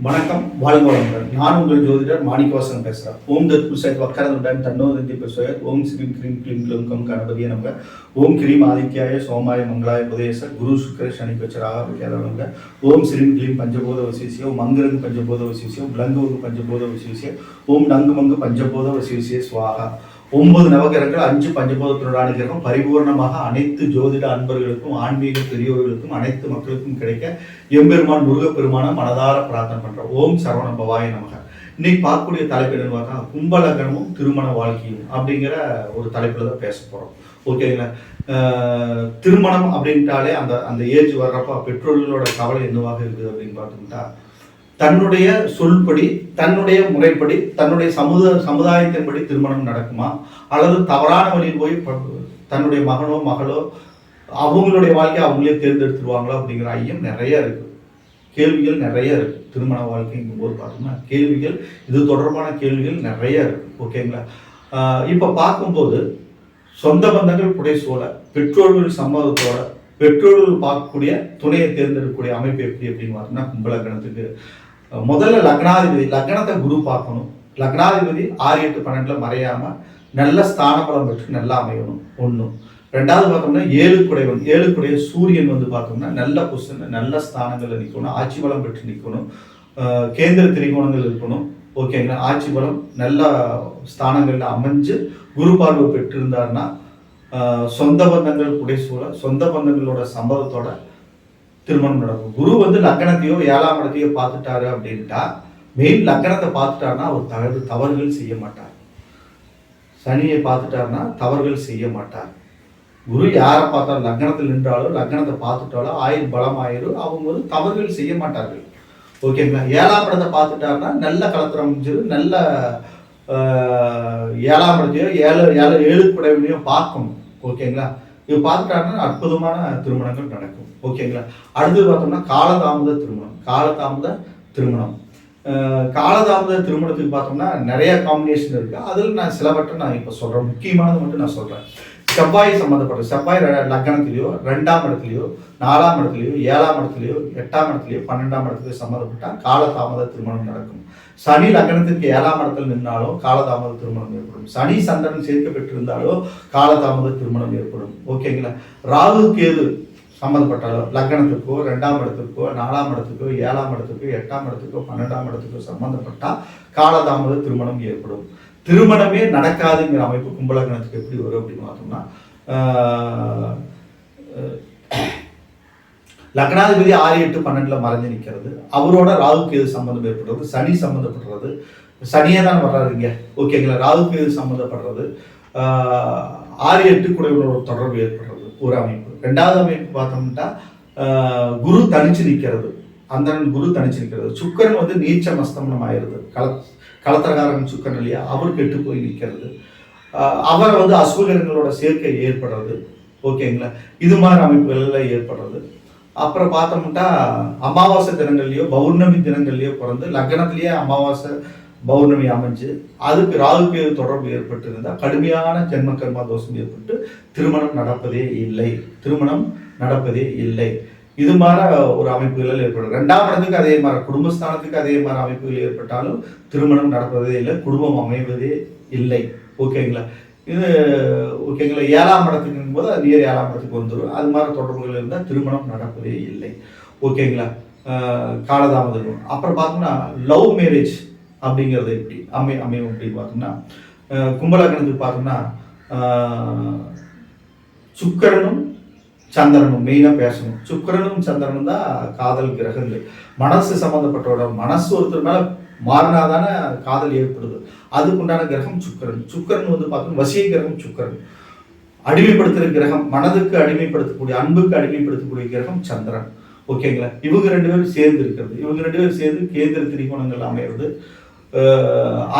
வணக்கம் வாழ்க வளமுடன். நான் உங்கள் ஜோதிடர் மாணிக்கவாசன் பேசுகிறேன் ஓம் தத் புசத் வக்கரதுடன் தன்னோதந்தி பிரசோயத் ஓம் ஸ்ரீம் கிரீம் கிளீம் க்ளூம் கம் கணபதியே ஓம் கிரீம் ஆதித்யாய சோமாய மங்களாய புதேச குரு சுக்கர சனி பச்சராக விக்கியாதவங்க ஓம் ஸ்ரீம் க்ளீம் பஞ்சபோத வசிசியோ. மங்கரங்கு பஞ்சபோத வசிசியோ. பிளங்குவங்கு பஞ்சபோத வசிசிய. ஓம் நங்கு மங்கு பஞ்சபோத வசிசிய. சுவாகா. ஒன்பது நவகிரகங்கள் அஞ்சு பஞ்சபோதத்தினுடான கிரகம் பரிபூர்ணமாக அனைத்து ஜோதிட அன்பர்களுக்கும் ஆன்மீக பெரியோர்களுக்கும் அனைத்து மக்களுக்கும் கிடைக்க எம்பெருமான் முருகப்பெருமான மனதார பிரார்த்தனை பண்றோம் ஓம் சரவண பவாய நமக. இன்னைக்கு பார்க்கக்கூடிய தலைப்பு என்னன்னு பார்த்தா கும்பலகனமும் திருமண வாழ்க்கையும் அப்படிங்கிற ஒரு தலைப்புல தான் பேச போறோம். ஓகேங்களா திருமணம் அப்படின்ட்டாலே அந்த அந்த ஏஜ் வர்றப்ப பெற்றோர்களோட கவலை என்னவாக இருக்குது அப்படின்னு பார்த்தோம்னா தன்னுடைய சொல்படி தன்னுடைய முறைப்படி தன்னுடைய சமுத சமுதாயத்தின்படி திருமணம் நடக்குமா? அல்லது தவறான வழியில் போய் தன்னுடைய மகனோ மகளோ அவங்களுடைய வாழ்க்கையை அவங்களே தேர்ந்தெடுத்துருவாங்களோ அப்படிங்கிற ஐயம் நிறைய இருக்கு. கேள்விகள் நிறைய இருக்கு. திருமண வாழ்க்கைங்கும் போது பார்த்தோம்னா கேள்விகள் இது தொடர்பான கேள்விகள் நிறைய இருக்கு. ஓகேங்களா இப்போ பார்க்கும்போது சொந்த பந்தங்கள் புடை பெற்றோர்கள் சம்மதத்தோட பெற்றோர்கள் பார்க்கக்கூடிய துணையை தேர்ந்தெடுக்கக்கூடிய அமைப்பு எப்படி அப்படின்னு பார்த்தோம்னா கும்பலக்கணத்துக்கு. முதல்ல லக்னாதிபதி லக்னத்தை குரு பார்க்கணும். லக்னாதிபதி ஆறு எட்டு பன்னெண்டுல மறையாம நல்ல ஸ்தான பலம் பெற்று நல்லா அமையணும். ஒன்றும் ரெண்டாவது பார்த்தோம்னா ஏழு குடைவன் ஏழு குடைய சூரியன் வந்து பார்த்தோம்னா நல்ல பொசிஷன் நல்ல ஸ்தானங்களில் நிற்கணும் ஆட்சி பலம் பெற்று நிற்கணும் கேந்திர திரிகோணங்கள் இருக்கணும். ஓகேங்களா? ஆட்சி பலம் நல்ல ஸ்தானங்களில் அமைஞ்சு குரு பார்வை பெற்றிருந்தாருன்னா சொந்த பந்தங்கள் புடைசூழ சொந்த பந்தங்களோட சம்பவத்தோட திருமணம் நடக்கும். குரு வந்து லக்கணத்தையோ ஏழாம் இடத்தையோ பார்த்துட்டாரு அப்படின்ட்டா மெயின் லக்கணத்தை பார்த்துட்டாருன்னா அவர் தவறு தவறுகள் செய்ய மாட்டார். சனியை பார்த்துட்டாருன்னா தவறுகள் செய்ய மாட்டார். குரு யாரை பார்த்தாலும் லக்னத்தில் நின்றாலோ லக்னத்தை பார்த்துட்டாலோ ஆயுள் பலம் ஆயிரும் அவங்க வந்து தவறுகள் செய்ய மாட்டார்கள். ஓகேங்களா ஏழாம் இடத்தை பார்த்துட்டாருன்னா நல்ல கலத்திரம் அமைஞ்சிடும் நல்ல ஏழாம் இடத்தையோ ஏழு ஏழு ஏழு பார்க்கணும். ஓகேங்களா இது பார்த்துட்டாங்கன்னா அற்புதமான திருமணங்கள் நடக்கும். ஓகேங்களா அடுத்தது பார்த்தோம்னா காலதாமத திருமணம். காலதாமத திருமணம். காலதாமத திருமணத்துக்கு பார்த்தோம்னா நிறைய காம்பினேஷன் இருக்குது அதில் நான் சிலவற்றை நான் இப்போ சொல்கிறேன் முக்கியமானது மட்டும் நான் சொல்கிறேன் செவ்வாய் சம்மந்தப்பட்ட செவ்வாய் ர- ரெண்டாம் இடத்துலையோ நாலாம் இடத்துலையோ ஏழாம் இடத்துலையோ எட்டாம் இடத்துலையோ பன்னெண்டாம் இடத்துலையோ சம்மந்தப்பட்டால் காலதாமத திருமணம் நடக்கும். சனி லக்னத்திற்கு ஏழாம் இடத்துல நின்னாலோ காலதாமத திருமணம் ஏற்படும். சனி சந்திரன் சேர்க்கப்பட்டிருந்தாலோ காலதாமத திருமணம் ஏற்படும். ஓகேங்களா? ராகு கேது சம்மந்தப்பட்டாலோ லக்னத்துக்கோ ரெண்டாம் இடத்துக்கோ நாலாம் இடத்துக்கோ ஏழாம் இடத்துக்கோ எட்டாம் இடத்துக்கோ பன்னெண்டாம் இடத்துக்கோ சம்மந்தப்பட்டால் காலதாமத திருமணம் ஏற்படும். திருமணமே நடக்காதுங்கிற அமைப்பு கும்பலக்கணத்துக்கு எப்படி வரும் அப்படின்னு பார்த்தோம்னா லக்னாதிபதி ஆறு எட்டு பன்னெண்டுல மறைஞ்சு நிற்கிறது அவரோட ராகுக்கு எது சம்மந்தம் ஏற்படுறது சனி சம்மந்தப்படுறது சனியே தான் வர்றாருங்க. ஓகேங்களா ராகுக்கு எது சம்மந்தப்படுறது ஆறு எட்டு கூட ஒரு தொடர்பு ஏற்படுறது. ஒரு அமைப்பு. ரெண்டாவது அமைப்பு பார்த்தோம்னா குரு தனிச்சு நிற்கிறது அந்தரன் குரு தனிச்சிருக்கிறது. சுக்கரன் வந்து நீச்சம் அஸ்தமனம் ஆயிருது கல கலத்தரகாரன் சுக்கரன் இல்லையா? அவர் கெட்டு போய் நிற்கிறது. அவர் வந்து அசுகரங்களோட சேர்க்கை ஏற்படுறது. ஓகேங்களா? இது மாதிரி அமைப்புகள்ல ஏற்படுறது. அப்புறம் பார்த்தோம்னா அமாவாசை தினங்கள்லையோ பௌர்ணமி தினங்கள்லையோ பிறந்து லக்னத்திலேயே அமாவாசை பௌர்ணமி அமைஞ்சு அதுக்கு ராகுக்கு தொடர்பு ஏற்பட்டு இருந்தால் கடுமையான ஜென்ம கர்மா தோஷம் ஏற்பட்டு திருமணம் நடப்பதே இல்லை. திருமணம் நடப்பதே இல்லை. இது மாதிரி ஒரு அமைப்புகள் ஏற்படும். ரெண்டாம் இடத்துக்கு அதே மாதிரி குடும்பஸ்தானத்துக்கு அதே மாதிரி அமைப்புகள் ஏற்பட்டாலும் திருமணம் நடப்பதே இல்லை குடும்பம் அமைவதே இல்லை. ஓகேங்களா இது ஓகேங்களா ஏழாம் இடத்துக்கும் போது அது நியர் ஏழாம் இடத்துக்கு வந்துடும் அது மாதிரி தொடர்புகள் இருந்தால் திருமணம் நடப்பதே இல்லை. ஓகேங்களா காலதாமதம் அப்புறம் பார்த்தோம்னா லவ் மேரேஜ் அப்படிங்கிறது எப்படி? அமை அமையும் அப்படின்னு பார்த்தோம்னா ஆஹ் பார்த்தோம்னா சுக்கரனும் சந்திரனும் மெயினாக பேசணும். சுக்கிரனும் சந்திரனும் தான் காதல் கிரகங்கள். மனசு சம்மந்தப்பட்டோட மனசு ஒருத்தர் மேலே மாறினாதானே காதல் ஏற்படுது. அதுக்குண்டான கிரகம் சுக்கிரன். சுக்கிரன் வந்து பார்த்தோம்னா வசிய கிரகம் சுக்கிரன். அடிமைப்படுத்துகிற கிரகம் மனதுக்கு அடிமைப்படுத்தக்கூடிய அன்புக்கு அடிமைப்படுத்தக்கூடிய கிரகம் சந்திரன். ஓகேங்களா? இவங்க ரெண்டு பேரும் சேர்ந்து இருக்கிறது. இவங்க ரெண்டு பேரும் சேர்ந்து கேந்திர திரிகோணங்கள் அமையிறது.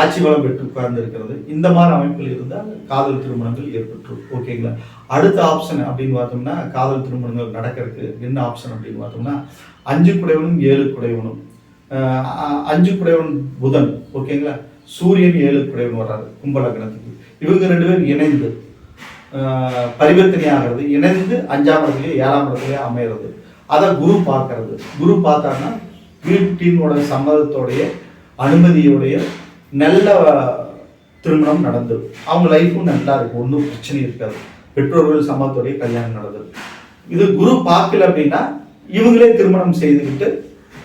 ஆட்சி வளம் பெற்று உட்கார்ந்திருக்கிறது. இந்த மாதிரி அமைப்பில் இருந்தால் காதல் திருமணங்கள் ஏற்பட்டுரும். ஓகேங்களா அடுத்த ஆப்ஷன் அப்படின்னு பார்த்தோம்னா காதல் திருமணங்கள் நடக்கிறதுக்கு என்ன ஆப்ஷன் அப்படின்னு பார்த்தோம்னா அஞ்சு குடைவனும் ஏழு குடைவனும். அஞ்சு குடைவன் புதன். ஓகேங்களா சூரியன் ஏழு குடைவன் வர்றாரு கும்பலக்கணத்துக்கு இவங்க ரெண்டு பேரும் இணைந்து பரிவர்த்தனை ஆகிறது. இணைந்து அஞ்சாம் இடத்துலயோ ஏழாம் இடத்துலயோ அமையிறது அதை குரு பார்க்கறது. குரு பார்த்தாருன்னா வீட்டினோட சம்மதத்தோடைய அனுமதியுடைய நல்ல திருமணம் நடந்தது. அவங்க லைஃப்பும் நல்லா இருக்கும் ஒன்றும் பிரச்சனை இருக்காது. பெற்றோர்கள் சமத்துடைய கல்யாணம் நடந்தது. இது குரு பார்க்கல அப்படின்னா இவங்களே திருமணம் செய்துக்கிட்டு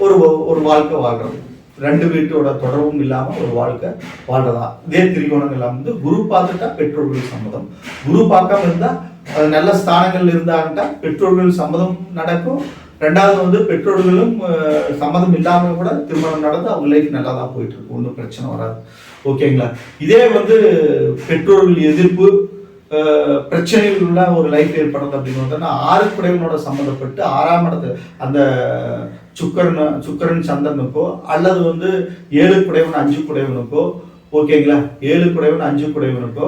ஒரு ஒரு வாழ்க்கை வாழ்றது. ரெண்டு வீட்டோட தொடர்பும் இல்லாமல் ஒரு வாழ்க்கை வாழ்றதா? இதே திரிகோணங்கள் வந்து குரு பார்த்துட்டா பெற்றோர்கள் சம்மதம். குரு பார்க்காம இருந்தால் நல்ல ஸ்தானங்கள் இருந்தாங்கட்டா பெற்றோர்கள் சம்மதம் நடக்கும். ரெண்டாவது வந்து பெற்றோர்களும் சம்மதம் இல்லாமல் கூட திருமணம் நடந்து அவங்க லைஃப் நல்லா தான் போயிட்டு இருக்கும் ஒன்றும் பிரச்சனை வராது. ஓகேங்களா இதே வந்து பெற்றோர்கள் எதிர்ப்பு பிரச்சனையில் பிரச்சனைகள் உள்ள ஒரு லைஃப் ஏற்படுறது அப்படின்னு வந்தோம்னா ஆறு குடைவனோட சம்மந்தப்பட்டு ஆறாம் இடத்து அந்த சுக்கரன் சுக்கரன் சந்திரனுக்கோ அல்லது வந்து ஏழு குடைவன் அஞ்சு குடைவனுக்கோ ஓகேங்களா ஏழு குடைவன் அஞ்சு குடைவனுக்கோ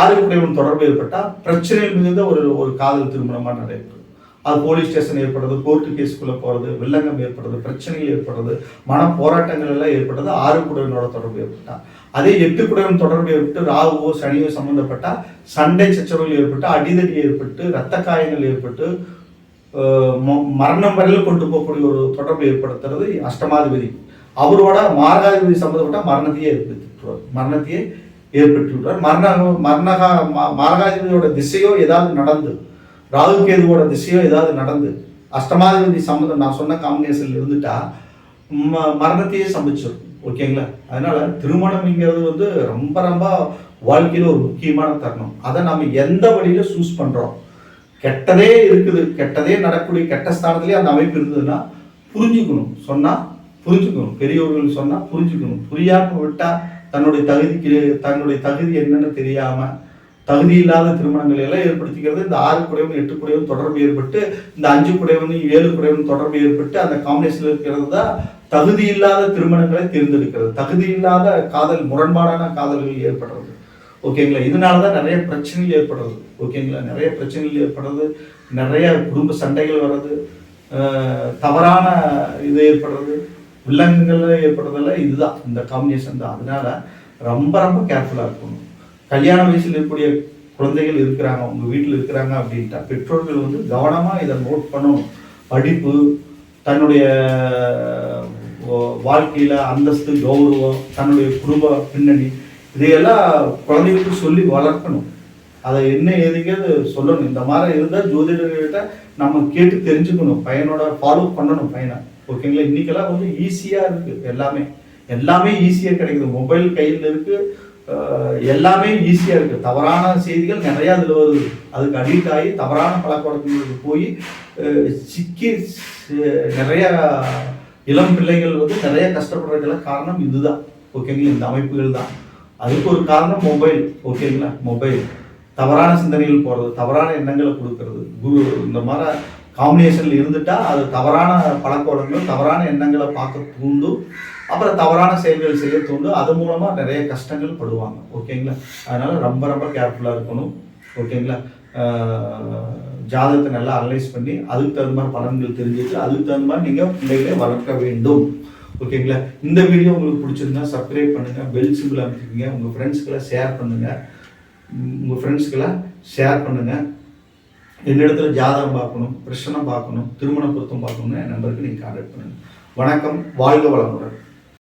ஆறு குடைவன் தொடர்பு ஏற்பட்டால் பிரச்சனைகள் மிகுந்த ஒரு ஒரு காதல் திருமணமாக நடைபெறும். அது போலீஸ் ஸ்டேஷன் ஏற்படுறது கோர்ட்டு கேஸ்க்குள்ளே போகிறது வில்லங்கம் ஏற்படுறது பிரச்சனைகள் ஏற்படுறது மன போராட்டங்கள் எல்லாம் ஏற்படுறது ஆறு குடைவனோட தொடர்பு ஏற்பட்டா. அதே எட்டு குடைவன் தொடர்பு ஏற்பட்டு ராகுவோ சனியோ சம்மந்தப்பட்டால் சண்டை சச்சரவுகள் ஏற்பட்டு அடிதடி ஏற்பட்டு இரத்த காயங்கள் ஏற்பட்டு மரணம் வரையில் கொண்டு போகக்கூடிய ஒரு தொடர்பு ஏற்படுத்துறது அஷ்டமாதிபதி. அவரோட மாரகாதிபதி சம்மந்தப்பட்ட மரணத்தையே ஏற்படுத்திட்டுருவார் மரணத்தையே ஏற்பட்டு விடுவார் மரண மரணகா ம- மாரகாதிபதியோட திசையோ ஏதாவது நடந்து ராகு கேதுவோட திசையோ ஏதாவது நடந்து அஷ்டமாதிபதி சம்மந்தம் நான் சொன்ன காம்பினேஷன்ல இருந்துட்டா ம- மரணத்தையே சமைச்சிடும் ஓகேங்களா? அதனால திருமணம்ங்கிறது வந்து ரொம்ப ரொம்ப வாழ்க்கையில் ஒரு முக்கியமான தருணம். அதை நம்ம எந்த வழியில சூஸ் பண்றோம்? கெட்டதே இருக்குது. கெட்டதே நடக்கக்கூடிய கெட்ட ஸ்தானத்திலே அந்த அமைப்பு இருந்ததுன்னா புரிஞ்சுக்கணும். சொன்னா புரிஞ்சுக்கணும். பெரியவர்கள் சொன்னா புரிஞ்சுக்கணும். புரியாம விட்டா தன்னுடைய தகுதிக்கு தன்னுடைய தகுதி என்னன்னு தெரியாம தகுதி இல்லாத திருமணங்களை எல்லாம் ஏற்படுத்திக்கிறது. இந்த ஆறு குடைவன் எட்டு குடைவன் தொடர்பு ஏற்பட்டு இந்த அஞ்சு குறைவனும் ஏழு குடைவன் தொடர்பு ஏற்பட்டு அந்த காம்பினேஷன் இருக்கிறது தான் தகுதி இல்லாத திருமணங்களை தேர்ந்தெடுக்கிறது. தகுதி இல்லாத காதல் முரண்பாடான காதல்கள் ஏற்படுறது. ஓகேங்களா இதனால தான் நிறைய பிரச்சனைகள் ஏற்படுறது. ஓகேங்களா நிறைய பிரச்சனைகள் ஏற்படுறது. நிறைய குடும்ப சண்டைகள் வர்றது. தவறான இது ஏற்படுறது. வில்லங்கங்கள் ஏற்படுறதெல்லாம் இதுதான். இந்த காம்பினேஷன் தான். அதனால ரொம்ப ரொம்ப கேர்ஃபுல்லாக இருக்கணும். கல்யாண வயசில் இருக்கக்கூடிய குழந்தைகள் இருக்கிறாங்க உங்கள் வீட்டில் இருக்கிறாங்க அப்படின்ட்டா பெற்றோர்கள் வந்து கவனமாக இதை நோட் பண்ணணும். படிப்பு தன்னுடைய வாழ்க்கையில் அந்தஸ்து கௌரவம் தன்னுடைய குடும்ப பின்னணி இதையெல்லாம் குழந்தைகளுக்கு சொல்லி வளர்க்கணும். அதை என்ன ஏதுங்கிறது சொல்லணும்? இந்த மாதிரி இருந்தால் ஜோதிடர்கிட்ட நம்ம கேட்டு தெரிஞ்சுக்கணும். பையனோட ஃபாலோ பண்ணணும் பையனை. ஓகேங்களா? இன்னைக்கெல்லாம் வந்து ஈஸியாக இருக்குது எல்லாமே. எல்லாமே ஈஸியாக கிடைக்குது. மொபைல் கையில் இருக்குது எல்லாமே ஈஸியாக இருக்கு. தவறான செய்திகள் நிறையா அதில் வருது. அதுக்கு அடிக்ட் ஆகி தவறான பழக்கவழக்கங்களுக்கு போய் சிக்கி நிறையா இளம் பிள்ளைகள் வந்து நிறைய கஷ்டப்படுறதுக்கெல்லாம் காரணம் இதுதான். ஓகேங்களா இந்த அமைப்புகள் தான். அதுக்கு ஒரு காரணம் மொபைல் ஓகேங்களா மொபைல் தவறான சிந்தனைகள் போகிறது தவறான எண்ணங்களை கொடுக்கறது. குரு இந்த மாதிரி காம்பினேஷனில் இருந்துட்டா அது தவறான பழக்க வழக்கங்கள் தவறான எண்ணங்களை பார்க்க தூண்டும் அப்புறம் தவறான செயல்கள் செய்ய தூண்டும். அது மூலமாக நிறைய கஷ்டங்கள் படுவாங்க. ஓகேங்களா? அதனால் ரொம்ப ரொம்ப கேர்ஃபுல்லாக இருக்கணும். ஓகேங்களா? ஜாதகத்தை நல்லா அனலைஸ் பண்ணி அதுக்கு தகுந்த மாதிரி பலன்கள் தெரிஞ்சுட்டு அதுக்கு தகுந்த மாதிரி நீங்கள் பிள்ளைகளை வளர்க்க வேண்டும். ஓகேங்களா? இந்த வீடியோ உங்களுக்கு பிடிச்சிருந்தா சப்ஸ்கிரைப் பண்ணுங்கள் பெல் சிம்பிள் அமைச்சிக்கங்க உங்கள் ஃப்ரெண்ட்ஸ்க்கெல்லாம் ஷேர் பண்ணுங்கள் உங்கள் உங்க ஃப்ரெண்ட்ஸ்க்கெல்லாம் ஷேர் பண்ணுங்கள் என்னிடத்துல ஜாதகம் பார்க்கணும் பிரச்சனை பார்க்கணும் திருமண பொருத்தம் பார்க்கணும்னு என் நம்பருக்கு நீங்கள் கான்டாக்ட் பண்ணுங்க. வணக்கம் வாழ்க வளமுடன்.